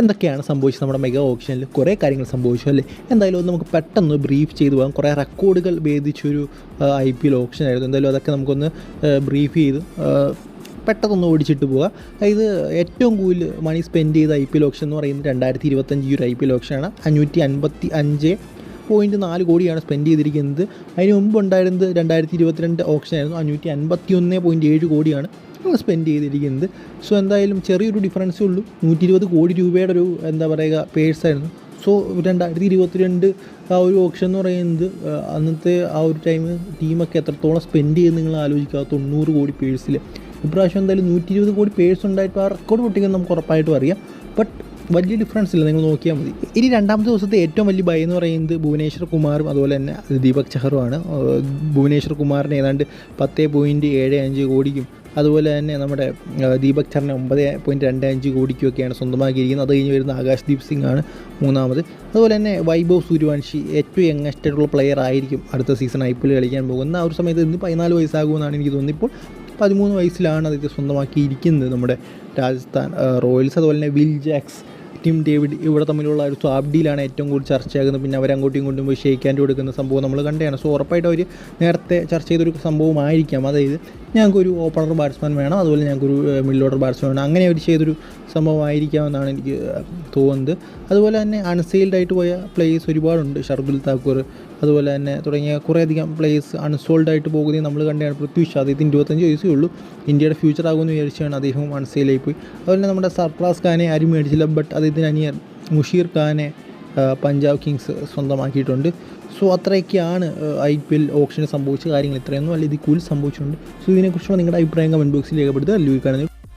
എന്തൊക്കെയാണ് സംഭവിച്ചത്? നമ്മുടെ മെഗാ ഓപ്ഷനിൽ കുറേ കാര്യങ്ങൾ സംഭവിച്ചു അല്ലേ? എന്തായാലും ഒന്ന് നമുക്ക് പെട്ടെന്ന് ബ്രീഫ് ചെയ്തു പോകാം. കുറേ റെക്കോർഡുകൾ ഭേദിച്ചൊരു ഐ പി എൽ ഓപ്ഷൻ ആയിരുന്നു. എന്തായാലും അതൊക്കെ നമുക്കൊന്ന് ബ്രീഫ് ചെയ്ത് പെട്ടെന്ന് ഓടിച്ചിട്ട് പോവുക അതായത് ഏറ്റവും കൂടുതൽ മണി സ്പെൻഡ് ചെയ്ത ഐ പി എൽ ഓപ്ഷൻ എന്ന് പറയുന്നത് രണ്ടായിരത്തി ഇരുപത്തഞ്ച് ഈ ഒരു ഐ പി എൽ ഓപ്ഷനാണ് അഞ്ഞൂറ്റി അൻപത്തി അഞ്ച് പോയിന്റ് നാല് കോടിയാണ് സ്പെൻഡ് ചെയ്തിരിക്കുന്നത്. അതിന് മുമ്പ് ഉണ്ടായിരുന്നത് രണ്ടായിരത്തി ഇരുപത്തിരണ്ട് ഓപ്ഷനായിരുന്നു അഞ്ഞൂറ്റി അൻപത്തി ഒന്ന് പോയിന്റ് ഏഴ് കോടിയാണ് സ്പെൻഡ് ചെയ്തിരിക്കുന്നത്. സോ എന്തായാലും ചെറിയൊരു ഡിഫറൻസേ ഉള്ളൂ. നൂറ്റി ഇരുപത് കോടി രൂപയുടെ ഒരു എന്താ പറയുക പേഴ്സായിരുന്നു സോ രണ്ടായിരത്തി ഇരുപത്തിരണ്ട് ആ ഒരു ഓപ്ഷൻ എന്ന് പറയുന്നത് അന്നത്തെ ആ ഒരു ടൈം ടീമൊക്കെ എത്രത്തോളം സ്പെൻഡ് ചെയ്ത് നിങ്ങൾ ആലോചിക്കുക. തൊണ്ണൂറ് കോടി പേഴ്സിൽ ഇപ്രാവശ്യം എന്തായാലും നൂറ്റി ഇരുപത് കോടി പേഴ്സ് ഉണ്ടായിട്ട് ആ റെക്കോർഡ് പൊട്ടിക്കുന്നത് നമുക്ക് ഉറപ്പായിട്ടും അറിയാം. ബട്ട് വലിയ ഡിഫറൻസ് ഇല്ല. നിങ്ങൾ നോക്കിയാൽ മതി. ഇനി രണ്ടാമത്തെ ദിവസത്തെ ഏറ്റവും വലിയ ഭയം എന്ന് പറയുന്നത് ഭുവനേശ്വർ കുമാറും അതുപോലെ തന്നെ ദീപക് ചഹറുമാണ്. ഭുവനേശ്വർ കുമാറിന് ഏതാണ്ട് പത്ത് പോയിന്റ് ഏഴ് അഞ്ച് കോടിക്കും. അതുപോലെ തന്നെ നമ്മുടെ ദീപക് ചറിന് ഒമ്പത് പോയിന്റ് രണ്ട് അഞ്ച് കോടിക്കൊക്കെയാണ് സ്വന്തമാക്കിയിരിക്കുന്നത്. അത് കഴിഞ്ഞ് വരുന്ന ആകാശ് ദീപ് സിംഗ് ആണ് മൂന്നാമത്. അതുപോലെ തന്നെ വൈഭവ് സൂര്യവംശി ഏറ്റവും യങ്ങസ്റ്റ് ആയിട്ടുള്ള പ്ലെയർ ആയിരിക്കും അടുത്ത സീസൺ ഐ പി എൽ കളിക്കാൻ പോകുന്ന ആ ഒരു സമയത്ത് ഇന്ന് പതിനാല് വയസ്സാകുമെന്നാണ് എനിക്ക് തോന്നുന്നത് ഇപ്പോൾ പതിമൂന്ന് വയസ്സിലാണ് അത് സ്വന്തമാക്കിയിരിക്കുന്നത് നമ്മുടെ രാജസ്ഥാൻ റോയൽസ്. അതുപോലെ തന്നെ വിൽ ജാക്സ് ടിം ഡേവിഡ് ഇവിടെ തമ്മിലുള്ള ഒരു സ്വാബ് ഡീലാണ് ഏറ്റവും കൂടുതൽ ചർച്ചയാകുന്നത്. പിന്നെ അവർ അങ്ങോട്ടും ഇങ്ങോട്ടും പോയി ഷെയ്ക്ക് ഹാൻഡ് കൊടുക്കുന്ന സംഭവം നമ്മൾ കണ്ടതാണ്. സോ ഉറപ്പായിട്ട് അവർ നേരത്തെ ചർച്ച ചെയ്തൊരു സംഭവമായിരിക്കാം. അതായത് ഞങ്ങൾക്കൊരു ഓപ്പണർ ബാറ്റ്സ്മാൻ വേണം അതുപോലെ ഞങ്ങൾക്കൊരു മിഡിൽ ഓർഡർ ബാറ്റ്സ്മാൻ വേണം. അങ്ങനെ അവർ ചെയ്തൊരു സംഭവമായിരിക്കാമെന്നാണ് എനിക്ക് തോന്നുന്നത്. അതുപോലെ തന്നെ അൺസെയിൽഡ് ആയിട്ട് പോയ പ്ലേയേഴ്സ് ഒരുപാടുണ്ട്. ഷർദുൽ താക്കൂർ അതുപോലെ തന്നെ തുടങ്ങിയ കുറേയധികം പ്ലേയേഴ്സ് അൺസോൾഡ് ആയിട്ട് പോകുന്നത് നമ്മൾ കണ്ടാണ് പൃഥ്വി ഷാ അദ്ദേഹത്തിന് ഇരുപത്തഞ്ച് വയസ്സേ ഉള്ളൂ. ഇന്ത്യയുടെ ഫ്യൂച്ചർ ആകുമെന്ന് വിചാരിച്ചാണ് അദ്ദേഹം അൺസെയിലായി പോയി. അതുപോലെ നമ്മുടെ സർപ്രാസ് ഖാനെ ആരും മേടിച്ചില്ല ബട്ട് അദ്ദേഹത്തിന് അനിയൻ മുഷീർ ഖാനെ പഞ്ചാബ് കിങ്സ് സ്വന്തമാക്കിയിട്ടുണ്ട്. സോ അത്രയൊക്കെയാണ് ഐ പി എൽ ഓപ്ഷന് സംഭവിച്ച കാര്യങ്ങൾ. ഇത്രയൊന്നും അല്ല ഇതിൽ കൂടുതൽ സംഭവിച്ചിട്ടുണ്ട്. സോ ഇതിനെക്കുറിച്ചുള്ള നിങ്ങളുടെ അഭിപ്രായം കമന്റ് ബോക്സിൽ രേഖപ്പെടുത്തുക. ലൂയി കാണുന്നത്